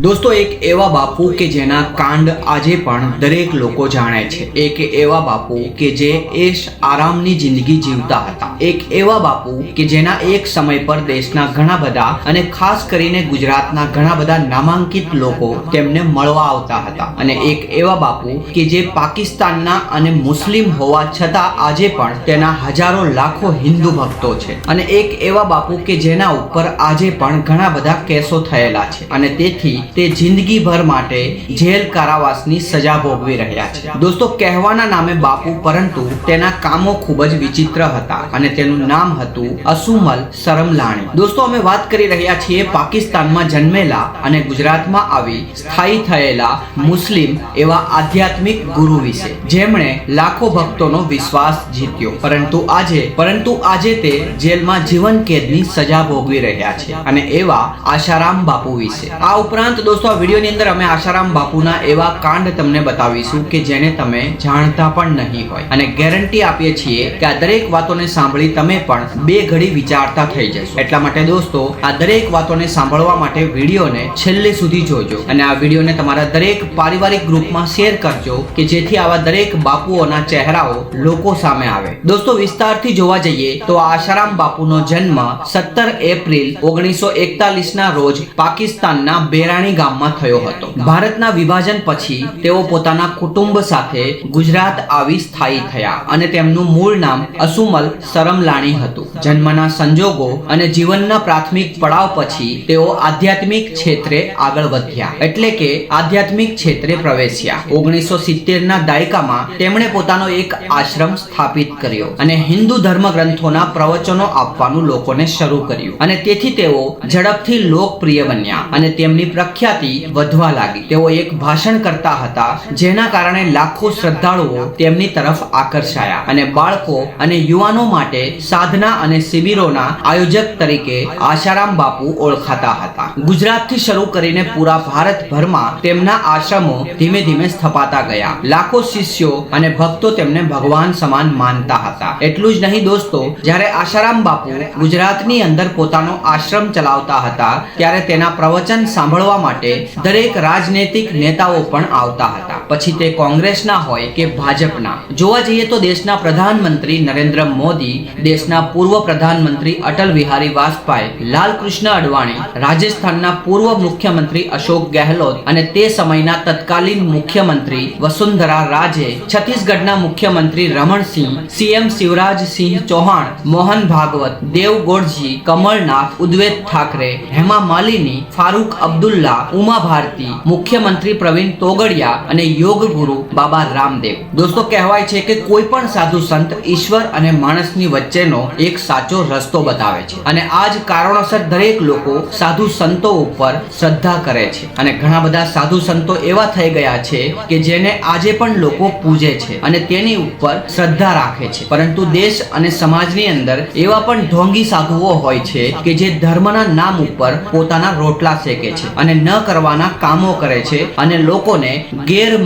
દોસ્તો, એક એવા બાપુ કે જેના કાંડ આજે પણ દરેક લોકો જાણે છે. એક એવા બાપુ કે જે એશ આરામની જિંદગી જીવતા હતા. એક એવા બાપુ કે જેના એક સમય પર દેશના ઘણા બધા અને ખાસ કરીને ગુજરાતના ઘણા બધા નામાંકિત લોકો તેમને મળવા આવતા હતા. અને એક એવા બાપુ કે જે પાકિસ્તાનના અને મુસ્લિમ હોવા છતાં આજે પણ તેના હજારો લાખો હિન્દુ ભક્તો છે. અને એક એવા બાપુ કે જેના ઉપર આજે પણ ઘણા બધા કેસો થયેલા છે. અને તેથી તે જિંદગીભર માટે જેલ કારાવાસની સજા ભોગવી રહ્યા છે. દોસ્તો, કહેવાના નામે બાપુ, પરંતુ તેના કામો ખૂબ જ વિચિત્ર હતા અને તેનું નામ હતું અસુમલ સરમલાણી દોસ્તો, અમે વાત કરી રહ્યા છીએ પાકિસ્તાનમાં જન્મેલા અને ગુજરાતમાં આવી સ્થાયી થયેલા મુસ્લિમ એવા આધ્યાત્મિક ગુરુ વિશે. જેમણે લાખો ભક્તોનો વિશ્વાસ જીત્યો. પરંતુ આજે પરંતુ આજે તે જેલમાં જીવન કેદની સજા ભોગવી રહ્યા છે અને એવા આશારામ બાપુ વિશે. આ ઉપરાંત દોસ્તો, આ વિડીયોની અંદર અમે આશારામ બાપુના એવા કાંડ તમને બતાવીશું કે જેને તમે જાણતા પણ નહીં હોય. અને ગેરંટી આપીએ છીએ કે આ દરેક વાતોને સાંભળી તમે પણ બે ઘડી વિચારતા થઈ જશો. એટલા માટે દોસ્તો, આ દરેક વાતોને સાંભળવા માટે વિડીયોને છેલ્લે સુધી જોજો અને આ વિડીયોને તમારા દરેક પારિવારિક ગ્રુપમાં શેર કરજો કે જેથી આવા દરેક બાપુઓના ચહેરાઓ લોકો સામે આવે. દોસ્તો, વિસ્તારથી જોવા જઈએ તો આશારામ બાપુનો જન્મ સત્તર એપ્રિલ ઓગણીસો એકતાલીસ રોજ પાકિસ્તાનના બેરાણી ગામમાં થયો હતો. ભારતના વિભાજન પછી તેઓ પોતાના કુટુંબ સાથે ગુજરાત આવી સ્થાયી થયા અને તેમનું મૂળ નામ અસુમલ સરમલાણી હતું. જન્મના સંજોગો અને જીવનના પ્રાથમિક પડાવ પછી તેઓ આધ્યાત્મિક ક્ષેત્રે આગળ વધ્યા. એટલે કે આધ્યાત્મિક ક્ષેત્રે પ્રવેશ્યા. ઓગણીસો સિત્તેરના દાયકામાં તેમણે પોતાનો એક આશ્રમ સ્થાપિત કર્યો અને હિન્દુ ધર્મ ગ્રંથોના પ્રવચનો આપવાનું લોકોને શરૂ કર્યું. અને તેથી તેઓ ઝડપથી લોકપ્રિય બન્યા અને તેમની પ્રખ્યાતિ વધવા લાગી. તેઓ એક ભાષણ કરતા હતા, જેના કારણે લાખો શ્રદ્ધાળુઓ તેમની તરફ આકર્ષાયા અને બાળકો અને યુવાનો માટે સાધના અને શિબિરોના આયોજક તરીકે આશારામ બાપુ ઓળખાતા હતા. ગુજરાતથી શરૂ કરીને પૂરા ભારતભરમાં તેમના આશ્રમો ધીમે ધીમે સ્થપાતા ગયા. લાખો શિષ્યો અને ભક્તો તેમને ભગવાન સમાન માનતા હતા. એટલું જ નહીં દોસ્તો, જ્યારે આશારામ બાપુ ગુજરાતની અંદર પોતાનો આશ્રમ ચલાવતા હતા ત્યારે તેના પ્રવચન સાંભળવા માટે દરેક રાજનૈતિક નેતાઓ પણ આવતા હતા. પછી તે કોંગ્રેસના હોય કે ભાજપના. જોવા જઈએ તો દેશના પ્રધાનમંત્રી નરેન્દ્ર મોદી, દેશના પૂર્વ પ્રધાનમંત્રી અટલ બિહારી વાજપેયી, લાલકૃષ્ણ અડવાણી, રાજસ્થાનના પૂર્વ મુખ્યમંત્રી અશોક ગેહલોત અને તે સમયના તત્કાલીન મુખ્યમંત્રી વસુંધરા રાજે છત્તીસગઢના મુખ્યમંત્રી રમણસિંહ, સીએમ શિવરાજસિંહ ચૌહાણ, મોહન ભાગવત, દેવ ગોડજી કમલનાથ, ઉદ્વેત ઠાકરે, હેમા માલિની, ફારૂક અબ્દુલ્લા, ઉમા ભારતી, મુખ્યમંત્રી પ્રવીણ તોગડિયા અને યોગ ગુરુ બાબા રામદેવ. દોસ્તો, કહેવાય છે કે કોઈ પણ સાધુ સંત ઈશ્વર અને માણસની વચ્ચેનો એક સાચો રસ્તો બતાવે છે. અને આ જ કારણોસર દરેક લોકો સાધુ સંતો ઉપર શ્રદ્ધા કરે છે. અને ઘણા બધા સાધુ સંતો એવા થઈ ગયા છે કે જેને આજે પણ લોકો પૂજે છે અને તેની ઉપર શ્રદ્ધા રાખે છે. પરંતુ દેશ અને સમાજની અંદર એવા પણ ઢોંગી સાધુઓ હોય છે કે જે ધર્મના નામ ઉપર પોતાના રોટલા શેકે છે અને ન કરવાના કામો કરે છે અને લોકોને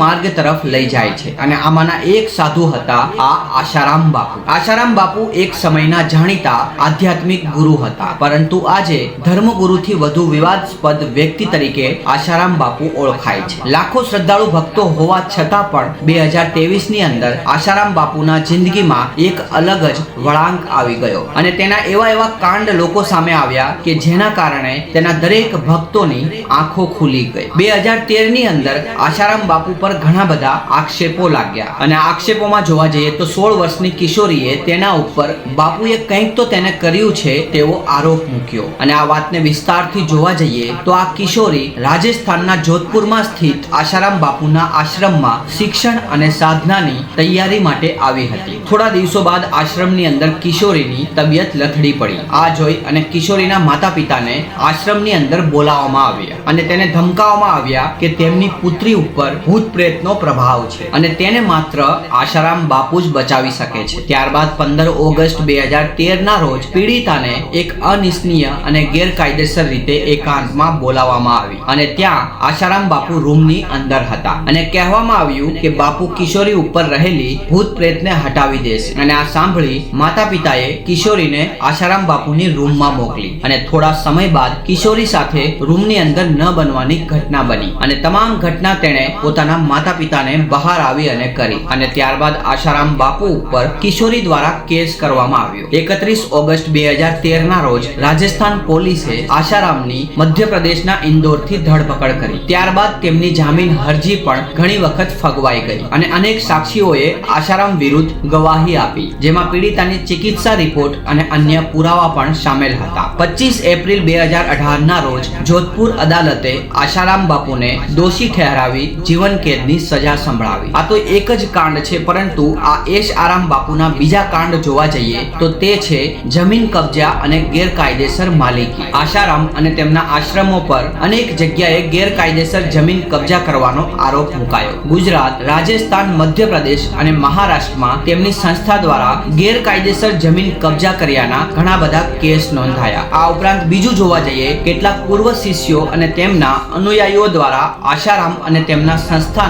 ગેરમાર્ગ તરફ લઈ જાય છે અને આમાંના એક સાધુ હતા, આ આશારામ બાપુ. આશારામ બાપુ એક સમયના જાણીતા આધ્યાત્મિક ગુરુ હતા. પરંતુ આજે ધર્મગુરુથી વધુ વિવાદસ્પદ વ્યક્તિ તરીકે આશારામ બાપુ ઓળખાય છે. લાખો શ્રદ્ધાળુ ભક્તો હોવા છતાં પણ બે હજારની અંદર આશારામ બાપુના જિંદગીમાં એક અલગ જ વળાંક આવી ગયો. અને તેના એવા એવા કાંડ લોકો સામે આવ્યા કે જેના કારણે તેના દરેક ભક્તોની આંખો ખુલી ગઈ. બે હજાર તેરની અંદર આશારામ બાપુ પર ઘણા બધા આક્ષેપો લાગ્યા. અને આક્ષેપોમાં જોવા જઈએ તો સોળ વર્ષની કિશોરીએ તેના ઉપર બાપુએ કંઈક તો તેને કર્યું છે તેવો આરોપ મૂક્યો. અને આ વાતને વિસ્તારથી જોવા જઈએ તો આ કિશોરી રાજસ્થાનના જોધપુરમાં સ્થિત આશારામ બાપુના આશ્રમમાં શિક્ષણ અને સાધનાની તૈયારી માટે આવી હતી. થોડા દિવસો બાદ આશ્રમની અંદર કિશોરીની તબિયત લથડી પડી. આ જોઈ અને કિશોરીના માતા પિતાને આશ્રમની અંદર બોલાવવામાં આવ્યા અને તેને ધમકાવવામાં આવ્યા કે તેમની પુત્રી ઉપર ભૂત પ્રેતનો પ્રભાવ છે. અને તેને માત્ર આશારામ બાપુ જ બચાવી શકે છે. ત્યારબાદ પંદર ઓગસ્ટ બે હજાર તેર ના રોજ પીડિતાને એક અનિચ્છનીય અને ગેરકાયદેસર રીતે એકાંતમાં બોલાવવામાં આવી. અને ત્યાં આશારામ બાપુ રૂમની અંદર હતા. અને કહેવામાં આવ્યું કે બાપુ કિશોરી ઉપર રહેલી ભૂત પ્રેતને હટાવી દેશે. અને આ સાંભળી માતા પિતાએ કિશોરીને આશારામ બાપુની રૂમમાં મોકલી. અને થોડા સમય બાદ કિશોરી સાથે રૂમની અંદર ન બનવાની ઘટના બની. અને તમામ ઘટના તેણે પોતાના માતા પિતાને બહાર આવી અને કરી. અને ત્યારબાદ આશારામ બાપુ ઉપર કિશોરી દ્વારા કેસ કરવામાં આવ્યો. એકત્રીસ ઓગસ્ટ બે હજાર તેર ના રોજ રાજસ્થાન પોલીસે આશારામની મધ્યપ્રદેશના ઇન્દોરથી ધરપકડ કરી. ત્યારબાદ તેમની જામીન અરજી પણ ઘણી વખત ફગવાઈ ગઈ અને અનેક સાક્ષીઓએ આશારામ વિરુદ્ધ ગવાહી આપી, જેમાં પીડિતાની ચિકિત્સા રિપોર્ટ અને અન્ય પુરાવા પણ સામેલ હતા. પચીસ એપ્રિલ બે હજાર અઢાર ના રોજ જોધપુર અદાલતે આશારામ બાપુને દોષી ઠેરાવી જીવન કેદની સજા સંભળાવી. આ તો એક જ કાંડ છે, પરંતુ આ એશ આરામ બાપુના બીજા કાંડ જોવા જઈએ તો તે છે જમીન કબજા અને ગેરકાયદેસર માલિકી. આશારામ અને તેમના આશ્રમો પર અનેક જગ્યાએ ગેરકાયદેસર જમીન કબજા કરવાનો આરોપ મુકાયો. ગુજરાત, રાજસ્થાન, મધ્યપ્રદેશ અને મહારાષ્ટ્રમાં તેમની સંસ્થા દ્વારા ગેરકાયદેસર જમીન કબજા કર્યાના ઘણા બધા કેસ નોંધાયા. આ ઉપરાંત બીજું જોવા જઈએ, કેટલાક પૂર્વ શિષ્યો અને તેમના અનુયાયીઓ દ્વારા આશારામ અને તેમના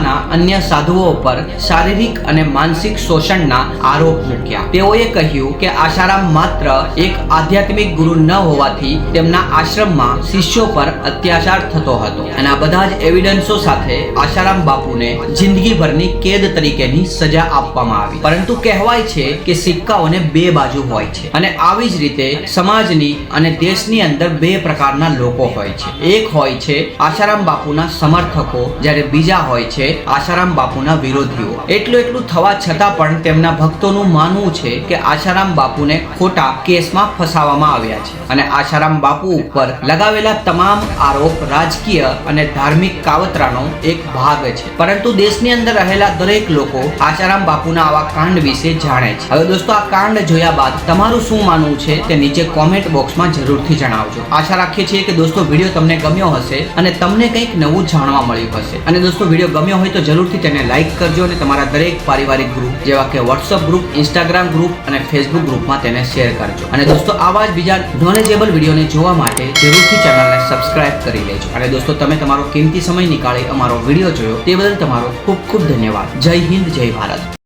સંસ્થાના અન્ય સાધુઓ પર શારીરિક અને માનસિક શોષણના આરોપ મૂક્યા. તેઓએ કહ્યું કે આશારામ માત્ર એક આધ્યાત્મિક ગુરુ ન હોવાથી તેમના આશ્રમમાં શિષ્યો પર અત્યાચાર થતો હતો. અને આ બધા જ એવિડન્સો સાથે આશારામ બાપુને જિંદગીભરની કેદ તરીકેની સજા આપવામાં આવી. પરંતુ કહેવાય છે કે સિક્કાઓને બે બાજુ હોય છે અને આવી જ રીતે સમાજની અને દેશની અંદર બે પ્રકારના લોકો હોય છે. એક હોય છે આશારામ બાપુના સમર્થકો જ્યારે બીજા હોય છે આશારામ બાપુના વિરોધીઓ. એટલું એટલું થવા છતાં પણ તેમના ભક્તોનું માનવું છે કે આશારામ બાપુને ખોટા કેસમાં ફસાવવામાં આવ્યા છે. અને આશારામ બાપુ ઉપર લગાવેલા તમામ આરોપ રાજકીય અને ધાર્મિક કાવતરાનો એક ભાગ છે. પરંતુ દેશની અંદર રહેલા દરેક લોકો આશારામ બાપુના આવા કાંડ વિશે જાણે છે. હવે દોસ્તો, આ કાંડ જોયા બાદ તમારું શું માનવું છે તે નીચે કોમેન્ટ બોક્સમાં જરૂરથી જણાવજો. આશા રાખીએ છીએ કે દોસ્તો વીડિયો તમને ગમ્યો હશે અને તમને કંઈક નવું જાણવા મળ્યું હશે. અને દોસ્તો વીડિયો ગમ્યો હોય તો જરૂરથી તેને લાઇક કરજો અને તમારા દરેક પારિવારિક ગ્રુપ જેવા કે વોટ્સઅપ ગ્રુપ ઇન્સ્ટાગ્રામ ગ્રુપ અને ફેસબુક ગ્રુપમાં તેને શેર કરજો. અને દોસ્તો, આવા જ બીજા નોલેજેબલ વિડીયોને જોવા માટે જરૂરથી ચેનલને સબસ્ક્રાઇબ કરી લેજો. અને દોસ્તો, તમે તમારો કિંમતી સમય નીકાળી અમારો વીડિયો જોયો તે બદલ તમારો ખૂબ ખૂબ ધન્યવાદ. જય હિન્દ, જય ભારત.